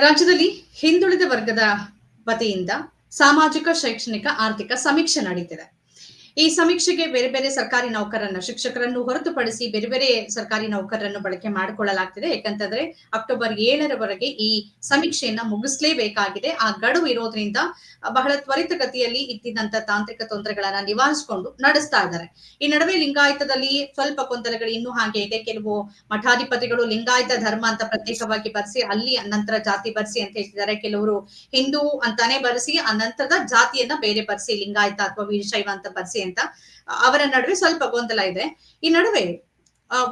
ರಾಜ್ಯದಲ್ಲಿ ಹಿಂದುಳಿದ ವರ್ಗದ ವತಿಯಿಂದ ಸಾಮಾಜಿಕ ಶೈಕ್ಷಣಿಕ ಆರ್ಥಿಕ ಸಮೀಕ್ಷೆ ನಡೀತಿದೆ. ಈ ಸಮೀಕ್ಷೆಗೆ ಬೇರೆ ಬೇರೆ ಸರ್ಕಾರಿ ನೌಕರರನ್ನ, ಶಿಕ್ಷಕರನ್ನು ಹೊರತುಪಡಿಸಿ ಬೇರೆ ಬೇರೆ ಸರ್ಕಾರಿ ನೌಕರರನ್ನು ಬಳಕೆ ಮಾಡಿಕೊಳ್ಳಲಾಗ್ತಿದೆ. ಯಾಕಂತಂದ್ರೆ ಅಕ್ಟೋಬರ್ ಏಳರವರೆಗೆ ಈ ಸಮೀಕ್ಷೆಯನ್ನ ಮುಗಿಸ್ಲೇಬೇಕಾಗಿದೆ. ಆ ಗಡುವು ಇರೋದ್ರಿಂದ ಬಹಳ ತ್ವರಿತಗತಿಯಲ್ಲಿ ಇದ್ದಿದ್ದಂತ ತಾಂತ್ರಿಕ ತೊಂದರೆಗಳನ್ನ ನಿವಾರಿಸಿಕೊಂಡು ನಡೆಸ್ತಾ ಇದ್ದಾರೆ. ಈ ನಡುವೆ ಲಿಂಗಾಯತದಲ್ಲಿ ಸ್ವಲ್ಪ ಗೊಂದಲಗಳು ಇನ್ನೂ ಹಾಗೆ ಇದೆ. ಕೆಲವು ಮಠಾಧಿಪತಿಗಳು ಲಿಂಗಾಯತ ಧರ್ಮ ಅಂತ ಪ್ರತ್ಯೇಕವಾಗಿ ಬರೆಸಿ, ಅಲ್ಲಿ ನಂತರ ಜಾತಿ ಬರೆಸಿ ಅಂತ ಹೇಳ್ತಿದ್ದಾರೆ. ಕೆಲವರು ಹಿಂದೂ ಅಂತಾನೆ ಬರೆಸಿ ಆ ಜಾತಿಯನ್ನ ಬೇರೆ ಬರೆಸಿ, ಲಿಂಗಾಯತ ಅಥವಾ ವೀರಶೈವ ಅಂತ ಬರ್ಸಿ ಅಂತ ಅವರ ನಡುವೆ ಸ್ವಲ್ಪ ಗೊಂದಲ ಇದೆ. ಈ ನಡುವೆ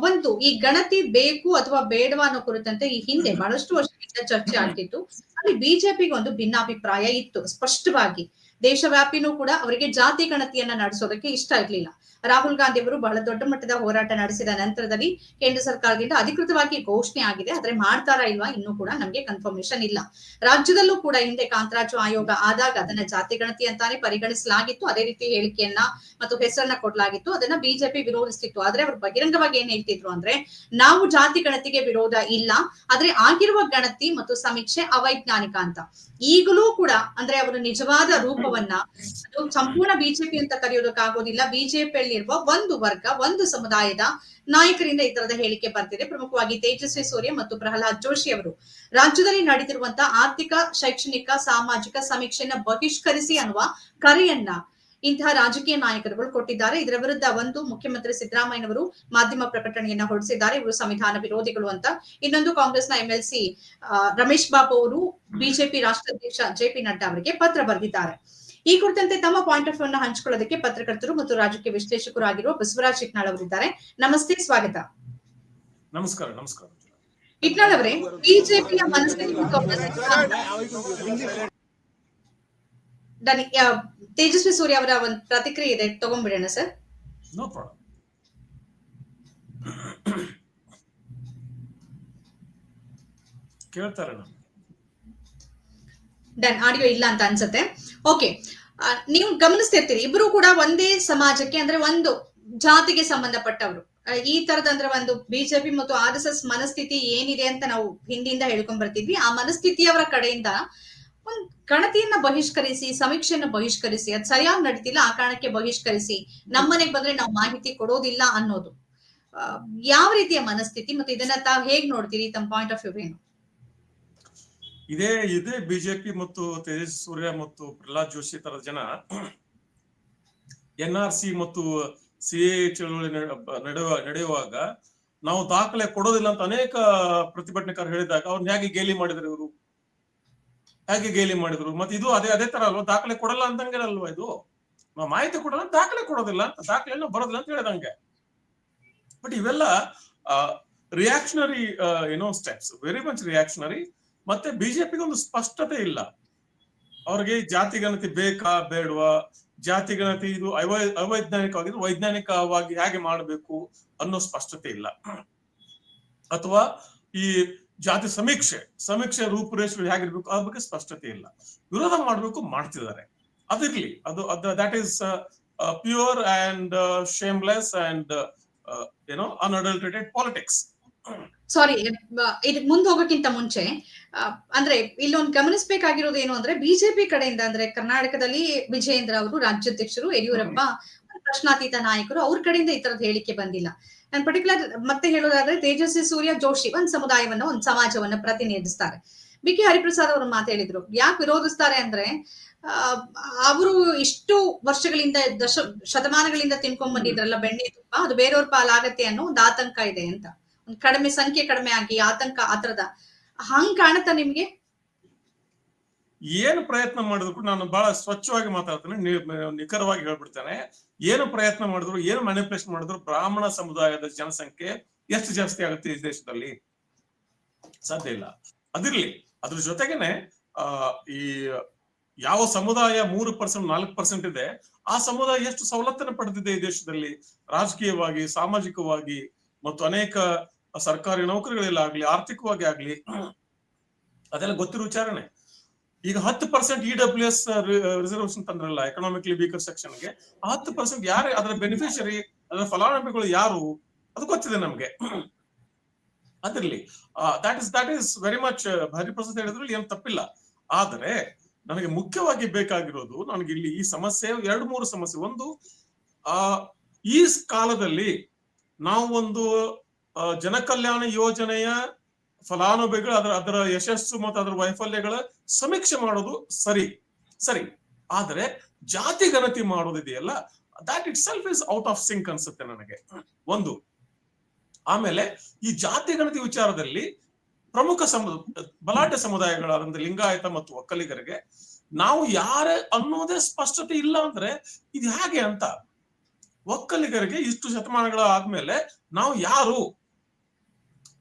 ಒಂದು ಈ ಗಣತಿ ಬೇಕು ಅಥವಾ ಬೇಡವಾ ಅನ್ನೋ ಕುರಿತಂತೆ ಈ ಹಿಂದೆ ಬಹಳಷ್ಟು ವರ್ಷದಿಂದ ಚರ್ಚೆ ಆಗ್ತಿತ್ತು. ಅಲ್ಲಿ ಬಿಜೆಪಿಗೆ ಒಂದು ಭಿನ್ನಾಭಿಪ್ರಾಯ ಇತ್ತು, ಸ್ಪಷ್ಟವಾಗಿ. ದೇಶವ್ಯಾಪಿನೂ ಕೂಡ ಅವರಿಗೆ ಜಾತಿ ಗಣತಿಯನ್ನ ನಡೆಸೋದಕ್ಕೆ ಇಷ್ಟ ಇರ್ಲಿಲ್ಲ. ರಾಹುಲ್ ಗಾಂಧಿ ಅವರು ಬಹಳ ದೊಡ್ಡ ಮಟ್ಟದ ಹೋರಾಟ ನಡೆಸಿದ ನಂತರದಲ್ಲಿ ಕೇಂದ್ರ ಸರ್ಕಾರದಿಂದ ಅಧಿಕೃತವಾಗಿ ಘೋಷಣೆ ಆಗಿದೆ. ಆದ್ರೆ ಮಾಡ್ತಾರಾ ಇಲ್ವಾ ಇನ್ನೂ ಕೂಡ ನಮ್ಗೆ ಕನ್ಫರ್ಮೇಶನ್ ಇಲ್ಲ. ರಾಜ್ಯದಲ್ಲೂ ಕೂಡ ಹಿಂದೆ ಕಾಂತರಾಜು ಆಯೋಗ ಆದಾಗ ಅದನ್ನ ಜಾತಿ ಗಣತಿ ಅಂತಾನೆ ಪರಿಗಣಿಸಲಾಗಿತ್ತು. ಅದೇ ರೀತಿ ಹೇಳಿಕೆಯನ್ನ ಮತ್ತು ಹೆಸರನ್ನ ಕೊಡಲಾಗಿತ್ತು. ಅದನ್ನ ಬಿಜೆಪಿ ವಿರೋಧಿಸ್ತಿತ್ತು. ಆದ್ರೆ ಅವರು ಬಹಿರಂಗವಾಗಿ ಏನ್ ಹೇಳ್ತಿದ್ರು ಅಂದ್ರೆ ನಾವು ಜಾತಿ ಗಣತಿಗೆ ವಿರೋಧ ಇಲ್ಲ. ಆದ್ರೆ ಆಗಿರುವ ಗಣತಿ ಮತ್ತು ಸಮೀಕ್ಷೆ ಅವೈಜ್ಞಾನಿಕ ಅಂತ. ಈಗಲೂ ಕೂಡ ಅಂದ್ರೆ ಅವರು ನಿಜವಾದ ರೂಪವನ್ನ ಸಂಪೂರ್ಣ ಬಿಜೆಪಿ ಅಂತ ಕರೆಯೋದಕ್ಕಾಗೋದಿಲ್ಲ. ಬಿಜೆಪಿಯಲ್ಲಿರುವ ಒಂದು ವರ್ಗ, ಒಂದು ಸಮುದಾಯದ ನಾಯಕರಿಂದ ಈ ತರದ ಹೇಳಿಕೆ ಬರ್ತಿದೆ. ಪ್ರಮುಖವಾಗಿ ತೇಜಸ್ವಿ ಸೂರ್ಯ ಮತ್ತು ಪ್ರಹ್ಲಾದ್ ಜೋಶಿ ಅವರು. ರಾಜ್ಯದಲ್ಲಿ ನಡೆದಿರುವಂತಹ ಆರ್ಥಿಕ, ಶೈಕ್ಷಣಿಕ, ಸಾಮಾಜಿಕ ಸಮೀಕ್ಷೆಯನ್ನ ಬಹಿಷ್ಕರಿಸಿ ಅನ್ನುವ ಕರೆಯನ್ನ ಇಂತಹ ರಾಜಕೀಯ ನಾಯಕರುಗಳು ಕೊಟ್ಟಿದ್ದಾರೆ. ಇದರ ವಿರುದ್ಧ ಒಂದು ಮುಖ್ಯಮಂತ್ರಿ ಸಿದ್ದರಾಮಯ್ಯನವರು ಮಾಧ್ಯಮ ಪ್ರಕಟಣೆಯನ್ನ ಹೊರಡಿಸಿದ್ದಾರೆ. ಇವರು ಸಂವಿಧಾನ ವಿರೋಧಿಗಳು ಅಂತ. ಇನ್ನೊಂದು ಕಾಂಗ್ರೆಸ್ನ ಎಂಎಲ್ಸಿ ರಮೇಶ್ ಬಾಬು ಅವರು ಬಿಜೆಪಿ ರಾಷ್ಟ್ರಾಧ್ಯಕ್ಷ ಜೆ ಪಿ ನಡ್ಡಾ ಅವರಿಗೆ ಪತ್ರ ಬರೆದಿದ್ದಾರೆ. ಈ ಕುರಿತಂತೆ ತಮ್ಮ ಪಾಯಿಂಟ್ ಆಫ್ ಅನ್ನು ಹಂಚಿಕೊಳ್ಳೋದಕ್ಕೆ ಪತ್ರಕರ್ತರು ಮತ್ತು ರಾಜಕೀಯ ವಿಶ್ಲೇಷಕರು ಆಗಿರುವ ಬಸವರಾಜ್ ಇಟ್ನಾಳ್ ಅವರಿದ್ದಾರೆ. ನಮಸ್ತೆ ಸ್ವಾಗತ. ನಮಸ್ಕಾರ ನಮಸ್ಕಾರ. ಇಟ್ನಾಳ್ ಅವರೇ ಬಿಜೆಪಿಯ ತೇಜಸ್ವಿ ಸೂರ್ಯ ಅವರ ಒಂದು ಪ್ರತಿಕ್ರಿಯೆ ಇದೆ ತಗೊಂಡ್ಬಿಡೋಣ ಸರ್. ಕೇಳ್ತಾರೆ ನಾನು ಡನ್ ಆಡಿಯೋ ಇಲ್ಲ ಅಂತ ಅನ್ಸುತ್ತೆ. ಓಕೆ ನೀವು ಗಮನಿಸ್ತಿರ್ತೀರಿ, ಇಬ್ರು ಕೂಡ ಒಂದೇ ಸಮಾಜಕ್ಕೆ ಅಂದ್ರೆ ಒಂದು ಜಾತಿಗೆ ಸಂಬಂಧಪಟ್ಟವರು. ಈ ತರದ ಅಂದ್ರೆ ಒಂದು ಬಿಜೆಪಿ ಮತ್ತು ಆರ್ ಎಸ್ ಎಸ್ ಮನಸ್ಥಿತಿ ಏನಿದೆ ಅಂತ ನಾವು ಹಿಂದಿಯಿಂದ ಹೇಳ್ಕೊಂಡ್ ಬರ್ತಿದ್ವಿ. ಆ ಮನಸ್ಥಿತಿಯವರ ಕಡೆಯಿಂದ ಒಂದ್ ಗಣತಿಯನ್ನ ಬಹಿಷ್ಕರಿಸಿ, ಸಮೀಕ್ಷೆಯನ್ನ ಬಹಿಷ್ಕರಿಸಿ, ಅದು ಸರಿಯಾಗಿ ನಡೀತಿಲ್ಲ, ಆ ಕಾರಣಕ್ಕೆ ಬಹಿಷ್ಕರಿಸಿ ನಮ್ಮನೆಗೆ ಬಂದ್ರೆ ನಾವು ಮಾಹಿತಿ ಕೊಡೋದಿಲ್ಲ ಅನ್ನೋದು. ಯಾವ ರೀತಿಯ ಮನಸ್ಥಿತಿ ಮತ್ತು ಇದನ್ನ ತಾವು ಹೇಗ್ ನೋಡ್ತೀರಿ ತಮ್ಮ ಪಾಯಿಂಟ್ ಆಫ್ ವ್ಯೂ ಏನು? ಇದೇ ಇದೇ ಬಿಜೆಪಿ ಮತ್ತು ತೇಜಸ್ ಸೂರ್ಯ ಮತ್ತು ಪ್ರಹ್ಲಾದ್ ಜೋಶಿ ತರ ಜನ. ಎನ್ ಆರ್ ಸಿ ಮತ್ತು ಸಿ ಎ ಚಳವಳಿ ನಡೆಯುವ ನಡೆಯುವಾಗ ನಾವು ದಾಖಲೆ ಕೊಡೋದಿಲ್ಲ ಅಂತ ಅನೇಕ ಪ್ರತಿಭಟನೆಕಾರರು ಹೇಳಿದಾಗ ಅವ್ರನ್ನ ಹೇಗೆ ಗೇಲಿ ಮಾಡಿದ್ರು ಇವರು? ಹೇಗೆ ಗೇಲಿ ಮಾಡಿದ್ರು? ಮತ್ತೆ ಇದು ಅದೇ ಅದೇ ತರ ಅಲ್ವಾ? ದಾಖಲೆ ಕೊಡಲ್ಲ ಅಂತಂಗೆ ಅಲ್ವಾ ಇದು? ನಾವು ಮಾಹಿತಿ ಕೊಡಲ್ಲ, ದಾಖಲೆ ಕೊಡೋದಿಲ್ಲ ಅಂತ ದಾಖಲೆಯನ್ನು ಬರೋದಿಲ್ಲ ಅಂತ ಹೇಳಿದಂಗೆ. ಬಟ್ ಇವೆಲ್ಲ ರಿಯಾಕ್ಷನರಿ ಏನೋ ಸ್ಟೆಪ್ಸ್ ವೆರಿ ಮಚ್ ರಿಯಾಕ್ಷನರಿ ಮತ್ತೆ ಬಿಜೆಪಿಗೆ ಒಂದು ಸ್ಪಷ್ಟತೆ ಇಲ್ಲ. ಅವ್ರಿಗೆ ಜಾತಿ ಗಣತಿ ಬೇಕಾ ಬೇಡವಾ? ಜಾತಿ ಗಣತಿ ಇದು ಅವೈ ವೈಜ್ಞಾನಿಕವಾಗಿ ಹೇಗೆ ಮಾಡಬೇಕು ಅನ್ನೋ ಸ್ಪಷ್ಟತೆ ಇಲ್ಲ. ಅಥವಾ ಈ ಜಾತಿ ಸಮೀಕ್ಷೆ ಸಮೀಕ್ಷೆ ರೂಪುರೇಷೆ ಹೇಗಿರ್ಬೇಕು ಅದ್ರ ಬಗ್ಗೆ ಸ್ಪಷ್ಟತೆ ಇಲ್ಲ. ವಿರೋಧ ಮಾಡಬೇಕು ಮಾಡ್ತಿದ್ದಾರೆ. ಅದಿರ್ಲಿ ಅದು, ಅದ that is pure and shameless and ಏನೋ ಅನ್ಅಡಲ್ಟ್ರೇಟೆಡ್ ಪಾಲಿಟಿಕ್ಸ್ ಸಾರಿ ಇದಕ್ ಮುಂದೆ ಹೋಗೋಕ್ಕಿಂತ ಮುಂಚೆ ಅಂದ್ರೆ ಇಲ್ಲೊಂದು ಗಮನಿಸಬೇಕಾಗಿರೋದು ಏನು ಅಂದ್ರೆ ಬಿಜೆಪಿ ಕಡೆಯಿಂದ ಅಂದ್ರೆ ಕರ್ನಾಟಕದಲ್ಲಿ ವಿಜಯೇಂದ್ರ ಅವರು ರಾಜ್ಯಾಧ್ಯಕ್ಷರು, ಯಡಿಯೂರಪ್ಪ, ಪ್ರಶ್ನಾತೀತ ನಾಯಕರು ಅವ್ರ ಕಡೆಯಿಂದ ಈ ತರದ ಹೇಳಿಕೆ ಬಂದಿಲ್ಲ. ನಾನು ಪರ್ಟಿಕ್ಯುಲರ್ ಮತ್ತೆ ಹೇಳೋದಾದ್ರೆ ತೇಜಸ್ವಿ ಸೂರ್ಯ ಜೋಶಿ ಒಂದ್ ಸಮುದಾಯವನ್ನ, ಒಂದ್ ಸಮಾಜವನ್ನ ಪ್ರತಿನಿಧಿಸ್ತಾರೆ. ಬಿ ಕೆ ಹರಿಪ್ರಸಾದ್ ಅವರು ಮಾತು ಹೇಳಿದ್ರು, ಯಾಕೆ ವಿರೋಧಿಸ್ತಾರೆ ಅಂದ್ರೆ ಅವರು ಇಷ್ಟು ವರ್ಷಗಳಿಂದ ದಶ ಶತಮಾನಗಳಿಂದ ತಿನ್ಕೊಂಡ್ ಬಂದಿದ್ರಲ್ಲ ಬೆಣ್ಣೆ ತುಪ್ಪ, ಅದು ಬೇರೆಯವ್ರ ಪಾಲಾಗತ್ತೆ ಅನ್ನೋ ಒಂದು ಆತಂಕ ಇದೆ ಅಂತ. ಕಡಿಮೆ ಸಂಖ್ಯೆ ಕಡಿಮೆ ಆಗಿ ಆತಂಕ ಆತರದ ಹಂಗ್ ಕಾಣುತ್ತಾ ನಿಮ್ಗೆ? ಏನು ಪ್ರಯತ್ನ ಮಾಡಿದ್ರು ಕೂಡ ನಾನು ಬಹಳ ಸ್ವಚ್ಛವಾಗಿ ಮಾತಾಡ್ತೇನೆ ನಿಖರವಾಗಿ ಹೇಳ್ಬಿಡ್ತೇನೆ. ಏನು ಪ್ರಯತ್ನ ಮಾಡಿದ್ರು, ಏನು ಮ್ಯಾನಿಫೆಸ್ಟ್ ಮಾಡಿದ್ರು ಬ್ರಾಹ್ಮಣ ಸಮುದಾಯದ ಜನಸಂಖ್ಯೆ ಎಷ್ಟು ಜಾಸ್ತಿ ಆಗುತ್ತೆ ಈ ದೇಶದಲ್ಲಿ? ಸಾಧ್ಯ ಇಲ್ಲ. ಅದಿರ್ಲಿ, ಅದ್ರ ಜೊತೆಗೇನೆ, ಆ, ಈ ಯಾವ ಸಮುದಾಯ ಮೂರು ಪರ್ಸೆಂಟ್, ನಾಲ್ಕು ಪರ್ಸೆಂಟ್ ಇದೆ, ಆ ಸಮುದಾಯ ಎಷ್ಟು ಸವಲತ್ತನ್ನು ಪಡೆದಿದೆ ಈ ದೇಶದಲ್ಲಿ? ರಾಜಕೀಯವಾಗಿ, ಸಾಮಾಜಿಕವಾಗಿ ಮತ್ತು ಅನೇಕ ಸರ್ಕಾರಿ ನೌಕರಿಗಳಲ್ಲಾಗ್ಲಿ, ಆರ್ಥಿಕವಾಗಿ ಆಗ್ಲಿ, ಅದೆಲ್ಲ ಗೊತ್ತಿರೋ ವಿಚಾರಣೆ ಈಗ ಹತ್ತು percent E W S reservation ತಂದ್ರಲ್ಲ economically weaker ಸೆಕ್ಷನ್ಗೆ, ಹತ್ತು ಪರ್ಸೆಂಟ್ ಯಾರು, ಅದರ ಬೆನಿಫಿಷರಿ ಅದರ ಫಲಾನುಭವಿಗಳು ಯಾರು, ಅದು ಗೊತ್ತಿದೆ ನಮ್ಗೆ. ಅದಿರ್ಲಿ that is that is very much ಭಾರಿ ಪರ್ಸೆಂಟ್ ಹೇಳಿದ್ರಲ್ಲಿ ಏನ್ ತಪ್ಪಿಲ್ಲ. ಆದರೆ, ನನಗೆ ಮುಖ್ಯವಾಗಿ ಬೇಕಾಗಿರೋದು, ನನಗೆ ಇಲ್ಲಿ ಈ ಸಮಸ್ಯೆ, ಎರಡು, ಮೂರು ಸಮಸ್ಯೆ. ಒಂದು, ಆ, ಈ ಕಾಲದಲ್ಲಿ ನಾವು ಒಂದು ಜನಕಲ್ಯಾಣ ಯೋಜನೆಯ ಫಲಾನುಭವಿಗಳು, ಅದರ ಅದರ ಯಶಸ್ಸು ಮತ್ತು ಅದರ ವೈಫಲ್ಯಗಳ ಸಮೀಕ್ಷೆ ಮಾಡೋದು ಸರಿ. ಸರಿ. ಆದರೆ ಜಾತಿ ಗಣತಿ ಮಾಡೋದಿದೆಯಲ್ಲ that itself is out of sync ಅನ್ಸುತ್ತೆ ನನಗೆ. ಒಂದು. ಆಮೇಲೆ ಈ ಜಾತಿ ಗಣತಿ ವಿಚಾರದಲ್ಲಿ ಪ್ರಮುಖ ಸಮ ಬಲಾಢ್ಯ ಸಮುದಾಯಗಳಾದಂತ ಲಿಂಗಾಯತ ಮತ್ತು ಒಕ್ಕಲಿಗರಿಗೆ ನಾವು ಯಾರ ಅನ್ನೋದೇ ಸ್ಪಷ್ಟತೆ ಇಲ್ಲ ಅಂದ್ರೆ ಇದು ಹೇಗೆ ಅಂತ. ಒಕ್ಕಲಿಗರಿಗೆ ಇಷ್ಟು ಶತಮಾನಗಳ ಆದ್ಮೇಲೆ ನಾವು ಯಾರು?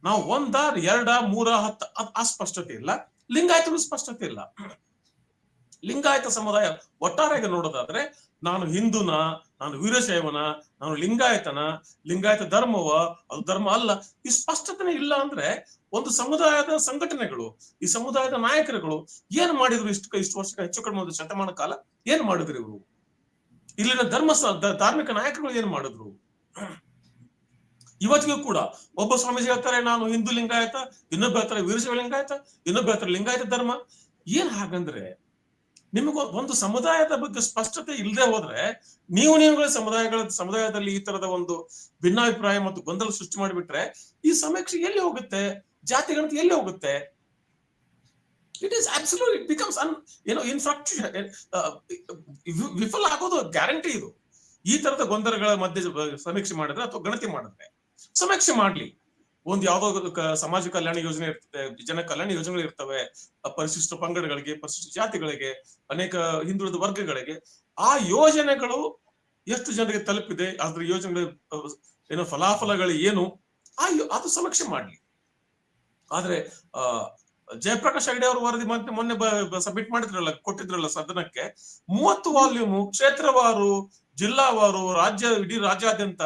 ನಾವು ಒಂದ ಎರಡ, ಮೂರ, ಹತ್ತ ಅಸ್ಪಷ್ಟತೆ ಇಲ್ಲ. ಲಿಂಗಾಯತಗಳು ಸ್ಪಷ್ಟತೆ ಇಲ್ಲ. ಲಿಂಗಾಯತ ಸಮುದಾಯ ಒಟ್ಟಾರೆಯಾಗಿ ನೋಡೋದಾದ್ರೆ, ನಾನು ಹಿಂದೂನ, ನಾನು ವೀರಶೈವನ, ನಾನು ಲಿಂಗಾಯತನ, ಲಿಂಗಾಯತ ಧರ್ಮವ, ಅದು ಧರ್ಮ ಅಲ್ಲ. ಈ ಸ್ಪಷ್ಟತೆ ಇಲ್ಲ ಅಂದ್ರೆ ಒಂದು ಸಮುದಾಯದ ಸಂಘಟನೆಗಳು, ಈ ಸಮುದಾಯದ ನಾಯಕರುಗಳು ಏನ್ ಮಾಡಿದ್ರು ಇಷ್ಟು ಇಷ್ಟು ವರ್ಷ ಹೆಚ್ಚು ಕಡಿಮೆ ಒಂದು ಶತಮಾನ ಕಾಲ? ಏನ್ ಮಾಡಿದ್ರು ಇವರು? ಇಲ್ಲಿನ ಧರ್ಮ ಧಾರ್ಮಿಕ ನಾಯಕರುಗಳು ಏನ್ ಮಾಡಿದ್ರು? ಇವತ್ತಿಗೂ ಕೂಡ ಒಬ್ಬ ಸ್ವಾಮೀಜಿ ಹೇಳ್ತಾರೆ, ನಾನು ಹಿಂದೂ ಲಿಂಗಾಯತ, ಇನ್ನೊಬ್ಬ ಹೇಳ್ತಾರೆ ವೀರಶೈವ ಲಿಂಗಾಯತ, ಇನ್ನೊಬ್ಬ ಹೇಳ್ತಾರೆ ಲಿಂಗಾಯತ ಧರ್ಮ. ಏನ್ ಹಾಗಂದ್ರೆ ನಿಮಗೆ ಒಂದು ಸಮುದಾಯದ ಬಗ್ಗೆ ಸ್ಪಷ್ಟತೆ ಇಲ್ಲದೆ ಹೋದ್ರೆ ನೀವು ನೀವುಗಳ ಸಮುದಾಯಗಳ ಸಮುದಾಯದಲ್ಲಿ ಈ ತರದ ಒಂದು ಭಿನ್ನಾಭಿಪ್ರಾಯ ಮತ್ತು ಗೊಂದಲ ಸೃಷ್ಟಿ ಮಾಡಿಬಿಟ್ರೆ ಈ ಸಮೀಕ್ಷೆ ಎಲ್ಲಿ ಹೋಗುತ್ತೆ? ಜಾತಿ ಗಣತಿ ಎಲ್ಲಿ ಹೋಗುತ್ತೆ? It is absolute it becomes an ಏನೋ ಇನ್ಫ್ರಾಕ್ಟ್ ವಿಫಲ ಆಗೋದು ಗ್ಯಾರಂಟಿ ಇದು. ಈ ತರದ ಗೊಂದಲಗಳ ಮಧ್ಯೆ ಸಮೀಕ್ಷೆ ಮಾಡಿದ್ರೆ ಅಥವಾ ಗಣತಿ ಮಾಡಿದ್ರೆ. ಸಮೀಕ್ಷೆ ಮಾಡ್ಲಿ. ಒಂದ್ ಯಾವ್ದೋ ಸಮಾಜ ಕಲ್ಯಾಣ ಯೋಜನೆ ಇರ್ತದೆ, ಜನ ಕಲ್ಯಾಣ ಯೋಜನೆಗಳು ಇರ್ತವೆ ಪರಿಶಿಷ್ಟ ಪಂಗಡಗಳಿಗೆ, ಪರಿಶಿಷ್ಟ ಜಾತಿಗಳಿಗೆ, ಅನೇಕ ಹಿಂದುಳಿದ ವರ್ಗಗಳಿಗೆ ಆ ಯೋಜನೆಗಳು ಎಷ್ಟು ಜನರಿಗೆ ತಲುಪಿದೆ, ಅದ್ರ ಯೋಜನೆಗಳ ಏನು ಫಲಾಫಲಗಳು ಏನು, ಆ ಅದು ಸಮೀಕ್ಷೆ ಮಾಡ್ಲಿ. ಆದ್ರೆ ಆ ಜಯಪ್ರಕಾಶ್ ಹೆಗಡೆ ಅವರು ವರದಿ ಮೊನ್ನೆ ಮೊನ್ನೆ ಸಬ್ಮಿಟ್ ಮಾಡಿದ್ರಲ್ಲ, ಕೊಟ್ಟಿದ್ರಲ್ಲ ಸದನಕ್ಕೆ, ಮೂವತ್ತು ವಾಲ್ಯೂಮು ಕ್ಷೇತ್ರವಾರು ಜಿಲ್ಲಾವಾರು ರಾಜ್ಯ ಇಡೀ ರಾಜ್ಯಾದ್ಯಂತ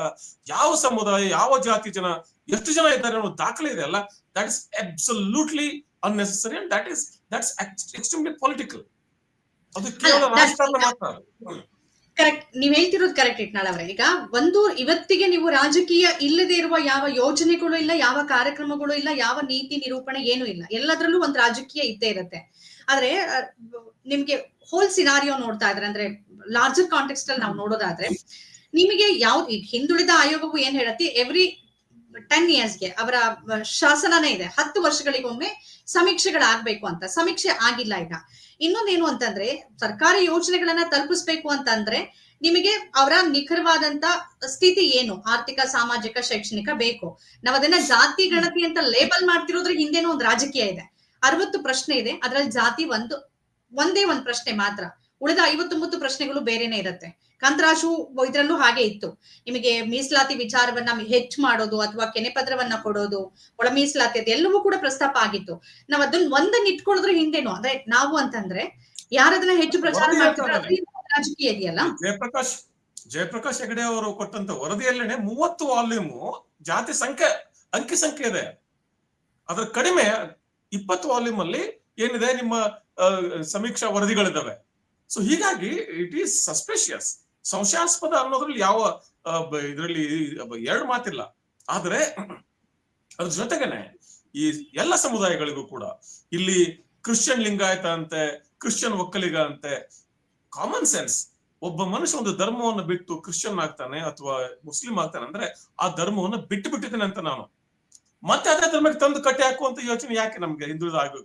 ಯಾವ ಸಮುದಾಯ ಯಾವ ಜಾತಿ ಜನ ಎಷ್ಟು ಜನ ಇದ್ದಾರೆ ಅನ್ನೋ ದಾಖಲೆ ಇದೆ ಅಲ್ಲ? That is absolutely unnecessary and that is that's extremely political ಅದು ಕೇವಲ ರಾಷ್ಟ್ರ ರಾಜಕಾರಣ ಮಾತ್ರ. ಕರೆಕ್ಟ್ ನೀವ್ ಹೇಳ್ತಿರೋದು ಕರೆಕ್ಟ್ ಇಟ್ನಾಳ್ ಅವ್ರೆ. ಈಗ ಒಂದು ಇವತ್ತಿಗೆ ನೀವು ರಾಜಕೀಯ ಇಲ್ಲದೆ ಇರುವ ಯಾವ ಯೋಜನೆಗಳು ಇಲ್ಲ ಯಾವ ಕಾರ್ಯಕ್ರಮಗಳು ಇಲ್ಲ ಯಾವ ನೀತಿ ನಿರೂಪಣೆ ಏನು ಇಲ್ಲ. ಎಲ್ಲದರಲ್ಲೂ ಒಂದು ರಾಜಕೀಯ ಇದ್ದೇ ಇರುತ್ತೆ. ಆದ್ರೆ ನಿಮ್ಗೆ ಹೋಲ್ ಸಿನಾರಿಯೋ ನೋಡ್ತಾ ಇದ್ರೆ, ಅಂದ್ರೆ ಲಾರ್ಜರ್ ಕಾಂಟೆಕ್ಸ್ಟ್ ಅಲ್ಲಿ ನಾವು ನೋಡೋದಾದ್ರೆ, ನಿಮಗೆ ಯಾವ ಹಿಂದುಳಿದ ಆಯೋಗವು ಏನ್ ಹೇಳತ್ತೆ ಎವ್ರಿ ಟೆನ್ ಇಯರ್ಸ್ಗೆ ಅವರ ಶಾಸನನೇ ಇದೆ. ಹತ್ತು ವರ್ಷಗಳಿಗೊಮ್ಮೆ ಸಮೀಕ್ಷೆಗಳಾಗ್ಬೇಕು ಅಂತ. ಸಮೀಕ್ಷೆ ಆಗಿಲ್ಲ ಈಗ. ಇನ್ನೊಂದೇನು ಅಂತಂದ್ರೆ, ಸರ್ಕಾರಿ ಯೋಜನೆಗಳನ್ನ ತಲುಪಿಸ್ಬೇಕು ಅಂತಂದ್ರೆ, ನಿಮಗೆ ಅವರ ನಿಖರವಾದಂತ ಸ್ಥಿತಿ ಏನು? ಆರ್ಥಿಕ, ಸಾಮಾಜಿಕ, ಶೈಕ್ಷಣಿಕ ಬೇಕು. ನಾವ್ ಅದನ್ನ ಜಾತಿ, ಗಣತಿ ಅಂತ ಲೇಬಲ್ ಮಾಡ್ತಿರೋದ್ರ ಹಿಂದೆನೂ ಒಂದು ರಾಜಕೀಯ ಇದೆ. ಅರವತ್ತು ಪ್ರಶ್ನೆ ಇದೆ. ಅದರಲ್ಲಿ ಜಾತಿ ಒಂದು ಒಂದೇ ಒಂದು ಪ್ರಶ್ನೆ ಮಾತ್ರ. ಉಳಿದ ಐವತ್ತೊಂಬತ್ತು ಪ್ರಶ್ನೆಗಳು ಬೇರೆನೆ ಇರುತ್ತೆ. ಕಂತರಾಜು ಇದ್ರಲ್ಲೂ ಹಾಗೆ ಇತ್ತು. ನಿಮಗೆ ಮೀಸಲಾತಿ ವಿಚಾರವನ್ನ ಹೆಚ್ಚು ಮಾಡೋದು ಅಥವಾ ಕೆನೆಪತ್ರವನ್ನ ಕೊಡೋದು ಒಳ ಮೀಸಲಾತಿ ಅದು ಎಲ್ಲವೂ ಕೂಡ ಪ್ರಸ್ತಾಪ ಆಗಿತ್ತು. ನಾವ್ ಅದನ್ನ ಒಂದನ್ನ ಇಟ್ಕೊಳ್ಳೋದ್ರ ಹಿಂದೇನು ಅಂದ್ರೆ ನಾವು ಅಂತಂದ್ರೆ ಯಾರದನ್ನ ಹೆಚ್ಚು ಪ್ರಚಾರ ಒಂದು ರಾಜಕೀಯ ಇದೆಯಲ್ಲ ಜಯಪ್ರಕಾಶ್ ಜಯಪ್ರಕಾಶ್ ಹೆಗಡೆ ಅವರು ಕೊಟ್ಟಂತ ವರದಿಯಲ್ಲೇನೆ ಮೂವತ್ತು ವಾಲ್ಯೂಮು ಜಾತಿ ಸಂಖ್ಯೆ ಅಂಕಿ ಸಂಖ್ಯೆ ಇದೆ. ಅದ್ರ ಕಡಿಮೆ ಇಪ್ಪತ್ತು ವಾಲ್ಯೂಮ್ ಅಲ್ಲಿ ಏನಿದೆ? ನಿಮ್ಮ ಸಮೀಕ್ಷಾ ವರದಿಗಳಿದ್ದಾವೆ ಸೊ ಹೀಗಾಗಿ ಇಟ್ ಈಸ್ ಸಸ್ಪೆಷಿಯಸ್ ಸಂಶಯಾಸ್ಪದ ಅನ್ನೋದ್ರಲ್ಲಿ ಯಾವ ಇದ್ರಲ್ಲಿ ಎರಡು ಮಾತಿಲ್ಲ. ಆದ್ರೆ, ಅದ್ರ ಜೊತೆಗೇನೆ ಈ ಎಲ್ಲ ಸಮುದಾಯಗಳಿಗೂ ಕೂಡ ಇಲ್ಲಿ ಕ್ರಿಶ್ಚಿಯನ್ ಲಿಂಗಾಯತ ಅಂತೆ, ಕ್ರಿಶ್ಚಿಯನ್ ಒಕ್ಕಲಿಗ ಅಂತೆ ಕಾಮನ್ ಸೆನ್ಸ್ ಒಬ್ಬ ಮನುಷ್ಯ ಒಂದು ಧರ್ಮವನ್ನು ಬಿಟ್ಟು ಕ್ರಿಶ್ಚಿಯನ್ ಆಗ್ತಾನೆ ಅಥವಾ ಮುಸ್ಲಿಂ ಆಗ್ತಾನೆ ಅಂದ್ರೆ ಆ ಧರ್ಮವನ್ನು ಬಿಟ್ಟು ಬಿಟ್ಟಿದ್ದೇನೆ ಅಂತ ನಾನು. ಮತ್ತೆ ಅದೇ ಧರ್ಮಕ್ಕೆ ತಂದು ಕಟ್ಟಿ ಹಾಕುವಂತ ಯೋಚನೆ ಯಾಕೆ ನಮ್ಗೆ ಹಿಂದೂ ಆಗೋ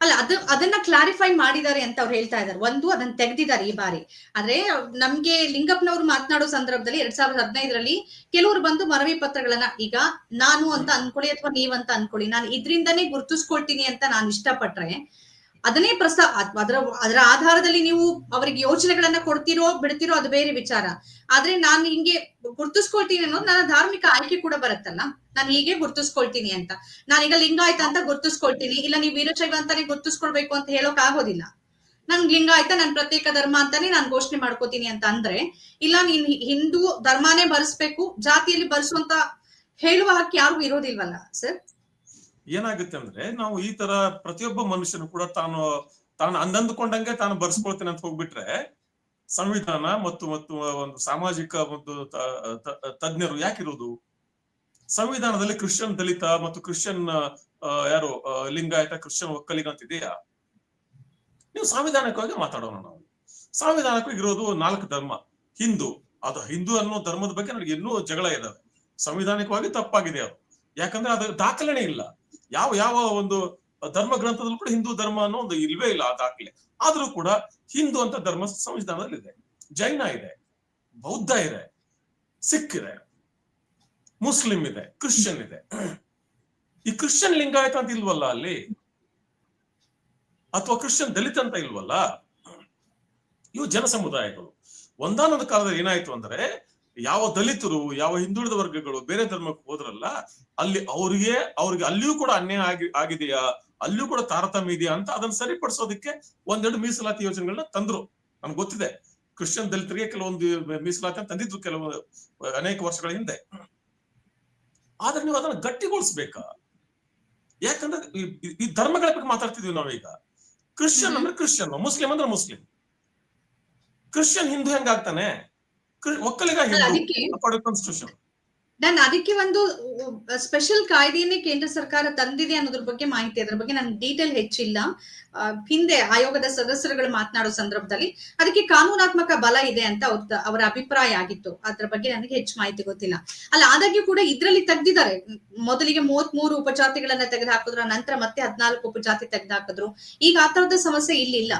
ಅಲ್ಲ, ಅದು, ಅದನ್ನ ಕ್ಲಾರಿಫೈ ಮಾಡಿದ್ದಾರೆ ಅಂತ ಅವ್ರು ಹೇಳ್ತಾ ಇದ್ದಾರೆ. ಒಂದು, ಅದನ್ನ ತೆಗೆದಿದ್ದಾರೆ ಈ ಬಾರಿ. ಆದ್ರೆ, ನಮ್ಗೆ ಲಿಂಗಪ್ಪನವ್ರು ಮಾತನಾಡೋ ಸಂದರ್ಭದಲ್ಲಿ ಎರಡ್ ಸಾವಿರದ ಹದಿನೈದರಲ್ಲಿ ಕೆಲವರು ಬಂದು ಮನವಿ ಪತ್ರಗಳನ್ನ, ಈಗ ನಾನು ಅಂತ ಅನ್ಕೊಳ್ಳಿ ಅಥವಾ ನೀವಂತ ಅನ್ಕೊಳ್ಳಿ, ನಾನು ಇದ್ರಿಂದನೇ ಗುರ್ತಿಸ್ಕೊಳ್ತೀನಿ ಅಂತ ನಾನು ಇಷ್ಟಪಟ್ರೆ ಅದನ್ನೇ ಪ್ರಸ್ತಾವ ಅದ್- ಅದರ ಅದರ ಆಧಾರದಲ್ಲಿ ನೀವು ಅವರಿಗೆ ಯೋಚನೆಗಳನ್ನ ಕೊಡ್ತಿರೋ, ಬಿಡ್ತಿರೋ ಅದು ಬೇರೆ ವಿಚಾರ. ಆದ್ರೆ ನಾನು ಹಿಂಗೆ ಗುರ್ತಿಸ್ಕೊಳ್ತೀನಿ ಅನ್ನೋದು ನನ್ನ ಧಾರ್ಮಿಕ ಆಯ್ಕೆ ಕೂಡ ಬರುತ್ತಲ್ಲ. ನಾನು ಹೀಗೆ ಗುರ್ತಿಸ್ಕೊಳ್ತೀನಿ ಅಂತ. ನಾನೀಗ ಲಿಂಗಾಯತ ಅಂತ ಗುರ್ತಿಸ್ಕೊಳ್ತೀನಿ. ಇಲ್ಲ ನೀವು ವೀರಶೈವ ಅಂತಾನೆ ಗುರ್ತಿಸ್ಕೊಳ್ಬೇಕು ಅಂತ ಹೇಳೋಕ್ ಆಗೋದಿಲ್ಲ. ನನ್ ಲಿಂಗಾಯತ, ನನ್ ಪ್ರತ್ಯೇಕ ಧರ್ಮ ಅಂತಾನೆ ನಾನು ಘೋಷಣೆ ಮಾಡ್ಕೋತೀನಿ ಅಂತ ಅಂದ್ರೆ, ಇಲ್ಲ ನೀನ್ ಹಿಂದೂ ಧರ್ಮನೇ ಬರೆಸ್ಬೇಕು, ಜಾತಿಯಲ್ಲಿ ಬರ್ಸುವಂತ ಹೇಳುವ ಹಕ್ಕಿ ಯಾರಿಗೂ ಇರೋದಿಲ್ವಲ್ಲ ಸರ್ ಏನಾಗುತ್ತೆ ಅಂದ್ರೆ ನಾವು ಈ ತರ ಪ್ರತಿಯೊಬ್ಬ ಮನುಷ್ಯನು ಕೂಡ ತಾನು ತಾನು ಅಂದಂದುಕೊಂಡಂಗೆ ತಾನು ಬರ್ಸ್ಕೊಳ್ತೇನೆ ಅಂತ ಹೋಗ್ಬಿಟ್ರೆ ಸಂವಿಧಾನ ಮತ್ತು ಮತ್ತು ಒಂದು ಸಾಮಾಜಿಕ ಒಂದು ತಜ್ಞರು ಯಾಕಿರೋದು ಸಂವಿಧಾನದಲ್ಲಿ ಕ್ರಿಶ್ಚಿಯನ್ ದಲಿತ ಮತ್ತು ಕ್ರಿಶ್ಚಿಯನ್ ಯಾರು ಲಿಂಗಾಯತ, ಕ್ರಿಶ್ಚಿಯನ್ ಒಕ್ಕಲಿಗ ಅಂತ ಇದೆಯಾ? ನೀವು ಸಾಂವಿಧಾನಿಕವಾಗಿ ಮಾತಾಡೋಣ ನಾವು. ಸಾಂವಿಧಾನಿಕವಾಗಿ ಇರೋದು ನಾಲ್ಕು ಧರ್ಮ. ಹಿಂದೂ. ಅದು ಹಿಂದೂ ಅನ್ನೋ ಧರ್ಮದ ಬಗ್ಗೆ ನನಗೆ ಇನ್ನೂ ಜಗಳ ಇದಾವೆ. ಸಂವಿಧಾನಿಕವಾಗಿ ತಪ್ಪಾಗಿದೆ ಅದು. ಯಾಕಂದ್ರೆ ಅದು ದಾಖಲೆನೇ ಇಲ್ಲ. ಯಾವ ಯಾವ ಒಂದು ಧರ್ಮ ಗ್ರಂಥದಲ್ಲೂ ಕೂಡ ಹಿಂದೂ ಧರ್ಮ ಅನ್ನೋ ಒಂದು ಇಲ್ವೇ ಇಲ್ಲ ಆ ದಾಖಲೆ. ಆದ್ರೂ ಕೂಡ ಹಿಂದೂ ಅಂತ ಧರ್ಮ ಸಂವಿಧಾನದಲ್ಲಿ ಇದೆ. ಜೈನ ಇದೆ, ಬೌದ್ಧ ಇದೆ, ಸಿಖ್ ಇದೆ, ಮುಸ್ಲಿಂ ಇದೆ, ಕ್ರಿಶ್ಚಿಯನ್ ಇದೆ. ಈ ಕ್ರಿಶ್ಚಿಯನ್ ಲಿಂಗಾಯತ ಅಂತ ಇಲ್ವಲ್ಲ ಅಲ್ಲಿ? ಅಥವಾ ಕ್ರಿಶ್ಚಿಯನ್ ದಲಿತ ಅಂತ ಇಲ್ವಲ್ಲ? ಇವು ಜನ ಸಮುದಾಯಗಳು. ಒಂದಾನೊಂದು ಕಾಲದಲ್ಲಿ ಏನಾಯ್ತು ಅಂದ್ರೆ ಯಾವ ದಲಿತರು ಯಾವ ಹಿಂದುಳಿದ ವರ್ಗಗಳು ಬೇರೆ ಧರ್ಮಕ್ಕೆ ಹೋದ್ರಲ್ಲ ಅಲ್ಲಿ ಅವ್ರಿಗೆ ಅವ್ರಿಗೆ ಅಲ್ಲಿಯೂ ಕೂಡ ಅನ್ಯಾಯ ಆಗಿ ಆಗಿದೆಯಾ? ಅಲ್ಲಿಯೂ ಕೂಡ ತಾರತಮ್ಯ ಇದೆಯಾ ಅಂತ ಅದನ್ನ ಸರಿಪಡಿಸೋದಕ್ಕೆ ಒಂದೆರಡು ಮೀಸಲಾತಿ ಯೋಜನೆಗಳನ್ನ ತಂದ್ರು. ನಮ್ಗೆ ಗೊತ್ತಿದೆ. ಕ್ರಿಶ್ಚಿಯನ್ ದಲಿತರಿಗೆ ಕೆಲವೊಂದು ಮೀಸಲಾತಿ ಅಂತ ತಂದಿದ್ರು ಕೆಲವು ಅನೇಕ ವರ್ಷಗಳ ಹಿಂದೆ. ಆದ್ರೆ ನೀವು ಅದನ್ನ ಗಟ್ಟಿಗೊಳಿಸ್ಬೇಕಾ? ಯಾಕಂದ್ರೆ ಈ ಧರ್ಮಗಳ ಬಗ್ಗೆ ಮಾತಾಡ್ತಿದೀವಿ ನಾವೀಗ. ಕ್ರಿಶ್ಚಿಯನ್ ಅಂದ್ರೆ ಕ್ರಿಶ್ಚಿಯನ್ ಮುಸ್ಲಿಂ ಅಂದ್ರೆ ಮುಸ್ಲಿಂ. ಕ್ರಿಶ್ಚಿಯನ್ ಹಿಂದೂ ಹೆಂಗಾಗ್ತಾನೆ? ಕಾನ್ಸ್ಟಿಟ್ಯೂಷನ್ ನಾನು ಅದಕ್ಕೆ ಒಂದು ಸ್ಪೆಷಲ್ ಕಾಯ್ದೆಯನ್ನೇ ಕೇಂದ್ರ ಸರ್ಕಾರ ತಂದಿದೆ ಅನ್ನೋದ್ರ ಬಗ್ಗೆ ಮಾಹಿತಿ ಅದ್ರ ಬಗ್ಗೆ ನನ್ ಡೀಟೇಲ್ ಹೆಚ್ಚಿಲ್ಲ. ಹಿಂದೆ ಆಯೋಗದ ಸದಸ್ಯರುಗಳು ಮಾತನಾಡೋ ಸಂದರ್ಭದಲ್ಲಿ ಅದಕ್ಕೆ ಕಾನೂನಾತ್ಮಕ ಬಲ ಇದೆ ಅಂತ ಅವ್ರ ಅವರ ಅಭಿಪ್ರಾಯ ಆಗಿತ್ತು. ಅದ್ರ ಬಗ್ಗೆ ನನಗೆ ಹೆಚ್ಚು ಮಾಹಿತಿ ಗೊತ್ತಿಲ್ಲ. ಅಲ್ಲ ಆದಾಗ್ಯೂ ಕೂಡ ಇದ್ರಲ್ಲಿ ತೆಗ್ದಿದ್ದಾರೆ. ಮೊದಲಿಗೆ ಮೂವತ್ ಮೂರು ಉಪಜಾತಿಗಳನ್ನ ತೆಗೆದು ಹಾಕಿದ್ರು ನಂತರ ಮತ್ತೆ ಹದಿನಾಲ್ಕು ಉಪಜಾತಿ ತೆಗೆದು ಹಾಕಿದ್ರು ಈಗ ಆ ತರದ ಸಮಸ್ಯೆ ಇಲ್ಲಿ ಇಲ್ಲ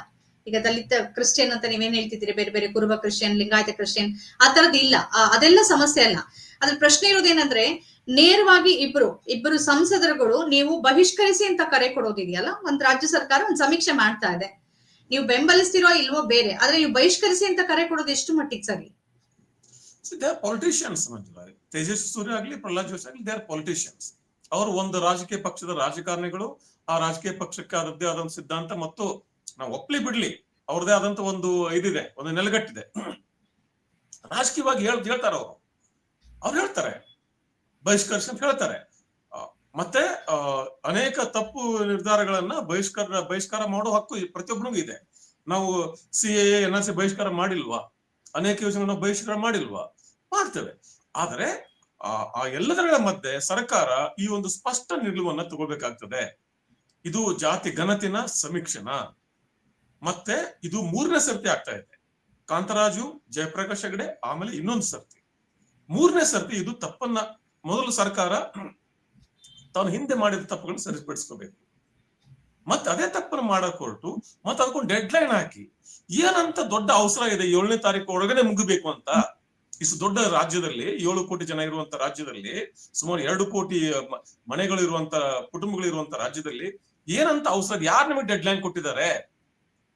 ಈಗ ದಲಿತ ಕ್ರಿಶ್ಚಿಯನ್ ಅಂತ ನೀವೇನ್ ಹೇಳ್ತಿದ್ದೀರಿ? ಬೇರೆ ಬೇರೆ ಕುರುಬ ಕ್ರಿಶ್ಚಿಯನ್, ಲಿಂಗಾಯತ ಕ್ರಿಶ್ಚಿಯನ್, ಆ ತರದ್ ಇಲ್ಲ. ಅದೆಲ್ಲ ಸಮಸ್ಯೆ ಅಲ್ಲ. ಅದ್ರ ಪ್ರಶ್ನೆ ಇರೋದೇನಂದ್ರೆ ನೇರವಾಗಿ ಇಬ್ರು ಇಬ್ಬರು ಸಂಸದರುಗಳು ನೀವು ಬಹಿಷ್ಕರಿಸಿ ಅಂತ ಕರೆ ಕೊಡೋದಿದೆಯಲ್ಲ? ಒಂದ್ ರಾಜ್ಯ ಸರ್ಕಾರ ಒಂದ್ ಸಮೀಕ್ಷೆ ಮಾಡ್ತಾ ಇದೆ. ನೀವು ಬೆಂಬಲಿಸ್ತಿರೋ ಇಲ್ವೋ ಬೇರೆ, ಆದ್ರೆ ನೀವು ಬಹಿಷ್ಕರಿಸಿ ಅಂತ ಕರೆ ಕೊಡೋದು ಎಷ್ಟು ಮಟ್ಟಿಗೆ ಸರಿ? ಪೊಲಿಟಿಷಿಯನ್ಸ್ ತೇಜಸ್ವಿ ಸೂರ್ಯ ಆಗ್ಲಿ, ಪ್ರಹ್ಲಾದ್ ಜೋಶಿ ಆಗ್ಲಿ ದೇ ಆರ್ ಪಾಲಿಟಿಷಿಯನ್ಸ್ ಅವರು ಒಂದು ರಾಜಕೀಯ ಪಕ್ಷದ ರಾಜಕಾರಣಿಗಳು, ಆ ರಾಜಕೀಯ ಪಕ್ಷಕ್ಕೆ ಅದರದ್ದೇ ಆದ ಸಿದ್ಧಾಂತ ಮತ್ತು ನಾವು ಒಪ್ಲಿ ಬಿಡ್ಲಿ. ಅವ್ರದೇ ಆದಂತ ಒಂದು ಇದಿದೆ, ಒಂದು ನೆಲೆಗಟ್ಟಿದೆ. ರಾಜಕೀಯವಾಗಿ ಹೇಳ್ ಹೇಳ್ತಾರೆ ಅವರು. ಅವ್ರು ಹೇಳ್ತಾರೆ. ಬಹಿಷ್ಕರಿಸಿ ಹೇಳ್ತಾರೆ. ಮತ್ತೆ ಅನೇಕ ತಪ್ಪು ನಿರ್ಧಾರಗಳನ್ನ ಬಹಿಷ್ಕಾರ ಬಹಿಷ್ಕಾರ ಮಾಡೋ ಹಕ್ಕು ಪ್ರತಿಯೊಬ್ಬನಿಗೂ ಇದೆ. ನಾವು C A N R C ಬಹಿಷ್ಕಾರ ಮಾಡಿಲ್ವಾ? ಅನೇಕ ಯೋಜನೆಗಳನ್ನ ಬಹಿಷ್ಕಾರ ಮಾಡಿಲ್ವಾ? ಮಾಡ್ತೇವೆ. ಆದರೆ, ಆ ಆ ಎಲ್ಲದರ ಮಧ್ಯೆ ಸರ್ಕಾರ ಈ ಒಂದು ಸ್ಪಷ್ಟ ನಿಲುವನ್ನ ತಗೋಬೇಕಾಗ್ತದೆ ಇದು ಜಾತಿ ಘನತಿನ ಸಮೀಕ್ಷೆನ? ಮತ್ತೆ ಇದು ಮೂರನೇ ಸರ್ತಿ ಆಗ್ತಾ ಇದೆ. ಕಾಂತರಾಜು, ಜಯಪ್ರಕಾಶ್ ಹೆಗಡೆ, ಆಮೇಲೆ ಇನ್ನೊಂದು ಸರ್ತಿ. ಮೂರನೇ ಸರ್ತಿ ಇದು ತಪ್ಪನ್ನ ಮೊದಲು ಸರ್ಕಾರ ತಾನು ಹಿಂದೆ ಮಾಡಿದ ತಪ್ಪುಗಳನ್ನ ಸರಿಪಡಿಸ್ಕೋಬೇಕು. ಮತ್ತೆ ಅದೇ ತಪ್ಪನ್ನು ಮಾಡಕ್ ಹೊರಟು ಮತ್ತೆ ಅದಕ್ಕೊಂದು ಡೆಡ್ ಲೈನ್ ಹಾಕಿ ಏನಂತ ದೊಡ್ಡ ಅವಸರ ಇದೆ, ಏಳನೇ ತಾರೀಕು ಒಳಗಡೆ ಮುಗಿಬೇಕು ಅಂತ. ಇಷ್ಟು ದೊಡ್ಡ ರಾಜ್ಯದಲ್ಲಿ ಏಳು ಕೋಟಿ ಜನ ಇರುವಂತ ರಾಜ್ಯದಲ್ಲಿ, ಸುಮಾರು ಎರಡು ಕೋಟಿ ಮನೆಗಳು ಇರುವಂತ ಕುಟುಂಬಗಳು ಇರುವಂತ ರಾಜ್ಯದಲ್ಲಿ ಏನಂತ ಅವಸರ ಯಾರು ನಿಮಗೆ ಡೆಡ್ ಲೈನ್ ಕೊಟ್ಟಿದ್ದಾರೆ?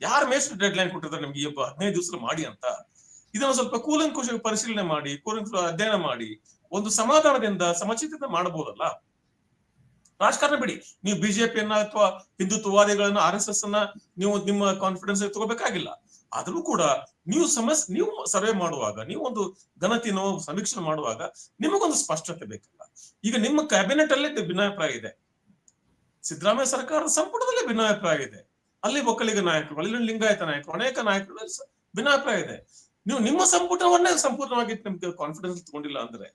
ಯಾರ ಮೇಸ್ಟ್ ಡೆಡ್ ಲೈನ್ ಕೊಟ್ಟಿದ್ದಾರೆ ನಿಮ್ಗೆ ಈ ಹದಿನೈದು ದಿವಸ ಮಾಡಿ ಅಂತ. ಇದನ್ನ ಸ್ವಲ್ಪ ಕೂಲಂಕುಷ ಪರಿಶೀಲನೆ ಮಾಡಿ, ಕೂಲಂಕುಷ ಅಧ್ಯಯನ ಮಾಡಿ, ಒಂದು ಸಮಾಧಾನದಿಂದ ಸಮಚಿತದಿಂದ ಮಾಡಬಹುದಲ್ಲ? ರಾಜಕಾರಣ ಬಿಡಿ. ನೀವು ಬಿಜೆಪಿಯನ್ನ ಅಥವಾ ಹಿಂದುತ್ವವಾದಿಗಳನ್ನ ಆರ್ ಎಸ್ ಎಸ್ ಅನ್ನ ನೀವು ನಿಮ್ಮ ಕಾನ್ಫಿಡೆನ್ಸ್ ತಗೋಬೇಕಾಗಿಲ್ಲ. ಆದ್ರೂ ಕೂಡ ನೀವು ಸಮಸ್ಯೆ ನೀವು ಸರ್ವೆ ಮಾಡುವಾಗ, ನೀವು ಒಂದು ಘನತಿನೋ ಸಮೀಕ್ಷೆ ಮಾಡುವಾಗ ನಿಮಗೊಂದು ಸ್ಪಷ್ಟತೆ ಬೇಕಲ್ಲ. ಈಗ ನಿಮ್ಮ ಕ್ಯಾಬಿನೆಟ್ ಅಲ್ಲೇ ಭಿನ್ನಾಭಿಪ್ರಾಯ ಇದೆ. ಸಿದ್ದರಾಮಯ್ಯ ಸರ್ಕಾರದ ಸಂಪುಟದಲ್ಲೇ ಭಿನ್ನಾಭಿಪ್ರಾಯ ಇದೆ. ಅಲ್ಲಿ ಒಕ್ಕಲಿಗ ನಾಯಕರು ಅಲ್ಲಿ ಲಿಂಗಾಯತ ನಾಯಕರು ಅನೇಕ ನಾಯಕರು ಭಿನ್ನಾಭಿಪ್ರಾಯ ಇದೆ. ನೀವು ನಿಮ್ಮ ಸಂಪುಟವನ್ನೇ ಸಂಪೂರ್ಣವಾಗಿ ನಿಮ್ಗೆ ಕಾನ್ಫಿಡೆನ್ಸ್ ತಗೊಂಡಿಲ್ಲ ಅಂದ್ರೆ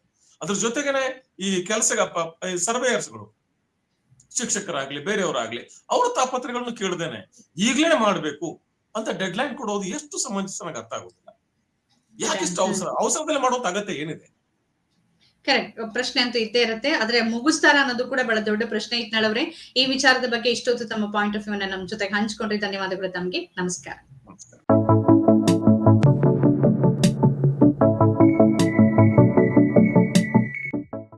ಅದ್ರ ಜೊತೆಗೇನೆ ಈ ಕೆಲಸ ಸರ್ವೇಯರ್ಸ್ಗಳು ಶಿಕ್ಷಕರಾಗ್ಲಿ ಬೇರೆಯವರಾಗ್ಲಿ ಅವ್ರ ತಾಪತ್ರಗಳನ್ನು ಕೇಳ್ದೇನೆ ಈಗ್ಲೇ ಮಾಡ್ಬೇಕು ಅಂತ ಡೆಡ್ ಲೈನ್ ಕೊಡೋದು ಎಷ್ಟು ಸಮಂಜಸ ನನಗೆ ಅರ್ಥ ಆಗುದಿಲ್ಲ. ಯಾಕೆ ಇಷ್ಟು ಅವಸರ ಅವಸರದಲ್ಲಿ ಮಾಡೋದು ಅಗತ್ಯ ಏನಿದೆ? ಕರೆಕ್ಟ್ ಪ್ರಶ್ನೆ ಅಂತೂ ಇದ್ದೇ ಇರುತ್ತೆ. ಆದ್ರೆ ಮುಗಿಸ್ತಾರ ಅನ್ನೋದು ಕೂಡ ಬಹಳ ದೊಡ್ಡ ಪ್ರಶ್ನೆ ಇಟ್ನಳವ್ರೆ. ಈ ವಿಚಾರದ ಬಗ್ಗೆ ಇಷ್ಟೊತ್ತು ತಮ್ಮ ಪಾಯಿಂಟ್ ಆಫ್ ವ್ಯೂ ನಮ್ಮ ಜೊತೆಗೆ ಹಂಚ್ಕೊಂಡ್ರಿ ಧನ್ಯವಾದಗಳು ತಮ್ಗೆ. ನಮಸ್ಕಾರ.